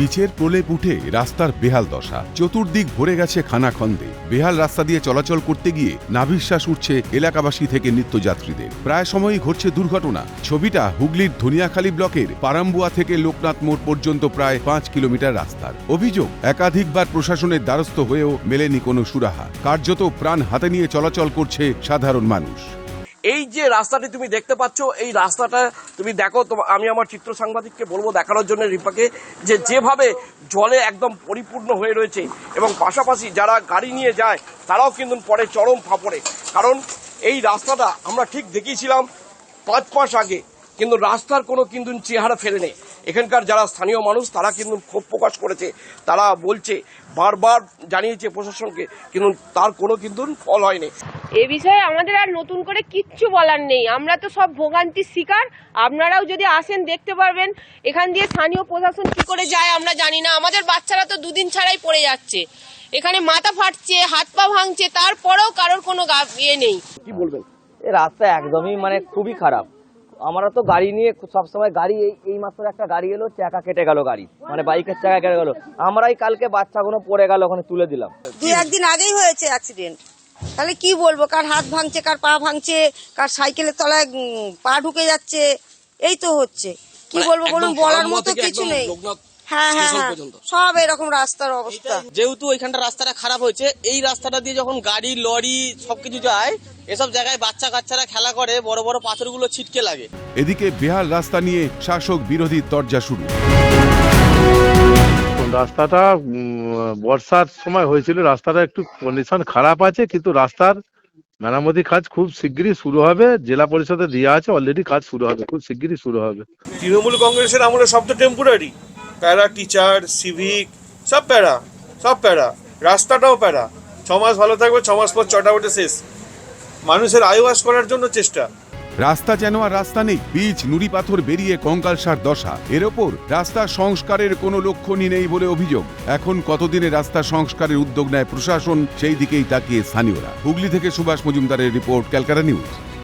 পিচের প্রলেপ উঠে রাস্তার বেহাল দশা। চতুর্দিক ভরে গেছে খানাখন্দে। বেহাল রাস্তা দিয়ে চলাচল করতে গিয়ে নাভিশ্বাস উঠছে এলাকাবাসী থেকে নিত্যযাত্রীদের। প্রায় সময়ই ঘটছে দুর্ঘটনা। ছবিটা হুগলির ধনিয়াখালী ব্লকের পারাম্বুয়া থেকে লোকনাথ মোড় পর্যন্ত প্রায় পাঁচ কিলোমিটার রাস্তার। অভিযোগ, একাধিকবার প্রশাসনের দ্বারস্থ হয়েও মেলেনি কোনো সুরাহা। কার্যত প্রাণ হাতে নিয়ে চলাচল করছে সাধারণ মানুষ। এই যে রাস্তাটি তুমি দেখতে পাচ্ছ, এই রাস্তাটা তুমি দেখো আমি আমার চিত্র সাংবাদিককে বলব দেখানোর জন্য রিপাকে, যে যেভাবে জলে একদম পরিপূর্ণ হয়ে রয়েছে এবং পাশাপাশি যারা গাড়ি নিয়ে যায়, তারাও কিন্তু পরে চরম ফাঁপড়ে। কারণ এই রাস্তাটা আমরা ঠিক দেখিয়েছিলাম পাঁচ মাস আগে, কিন্তু রাস্তার কোনো কিন্তু চেহারা ফেলে নেই এখানকার যারা স্থানীয় মানুষ তারা কিন্তু ক্ষোভ প্রকাশ করেছে। তারা বলছে বারবার জানিয়েছে প্রশাসনকে কিন্তু তার কোনো কিন্তু ফল হয়নি। এ বিষয়ে আমাদের আর নতুন করে কিচ্ছু বলার নেই। আমরা তো সব ভোগান্তির শিকার। আপনারাও যদি আসেন দেখতে পারবেন এখান দিয়ে স্থানীয় প্রশাসন কি করে যায় আমরা জানি না। আমাদের বাচ্চারা তো দুদিন ছাড়াই পড়ে যাচ্ছে। এখানে মাথা ফাটছে হাত পা ভাঙছে তারপরেও কারোর কোনো গা- ইয়ে নেই। কি বলবেন? এই রাস্তা একদমই মানে খুবই খারাপ। আমরা তো গাড়ি নিয়ে সবসময় গাড়ি এই এই মাত্র একটা গাড়ি এলো চাকা কেটে গেল গাড়ি। মানে বাইকের চাকা কেটে গেল। আমরাই কালকে বাচ্চাগুলো পড়ে গেল ওখানে তুলে দিলাম। দুই একদিন আগেই হয়েছে অ্যাক্সিডেন্ট তাহলে কি বলব কার হাত ভাঙছে কার পা ভাঙছে কার সাইকেলের তলায় পা ঢুকে যাচ্ছে এই তো হচ্ছে। কি মানে বলব বলুন বলার মতো কিছু নেই। হ্যাঁ হ্যাঁ হ্যাঁ। সব এরকম রাস্তার অবস্থা। যেহেতু ওইখানটা রাস্তাটা খারাপ হয়েছে এই রাস্তাটা দিয়ে যখন গাড়ি লরি সবকিছু যায় এসব জায়গায় বাচ্চা কাচ্চারা খেলা করে বড় বড় পাথরগুলো ছিটকে লাগে। এদিকে বেহাল রাস্তা নিয়ে শাসক বিরোধী তরজা শুরু। রাস্তাটা বর্ষার সময় হয়েছিল রাস্তাটা একটু কন্ডিশন খারাপ আছে কিন্তু রাস্তার মেরামতি কাজ খুব শিগগিরই শুরু হবে। জেলা পরিষদে দেওয়া আছে অলরেডি কাজ শুরু হবে খুব শিগগিরই শুরু হবে। তৃণমূল কংগ্রেসের আমলে সব তো টেম্পোরারি প্যারা টিচার সিভিক সব প্যারা সব প্যারা। রাস্তাটাও প্যারা। ছ মাস ভালো থাকবে ছ মাস পর চটা উঠে শেষ। মানুষের আয়ুবাস করার জন্য চেষ্টা। রাস্তা যেন আর রাস্তা নেই, বীজ, নুড়ি পাথর বেরিয়ে কঙ্কালসার দশা। এর ওপর রাস্তা সংস্কারের কোনো লক্ষণই নেই বলে অভিযোগ। এখন কতদিনে রাস্তা সংস্কারের উদ্যোগ নেয় প্রশাসন, সেই দিকেই তাকিয়ে স্থানীয়রা। হুগলি থেকে সুভাষ মজুমদারের রিপোর্ট, ক্যালকাটা নিউজ।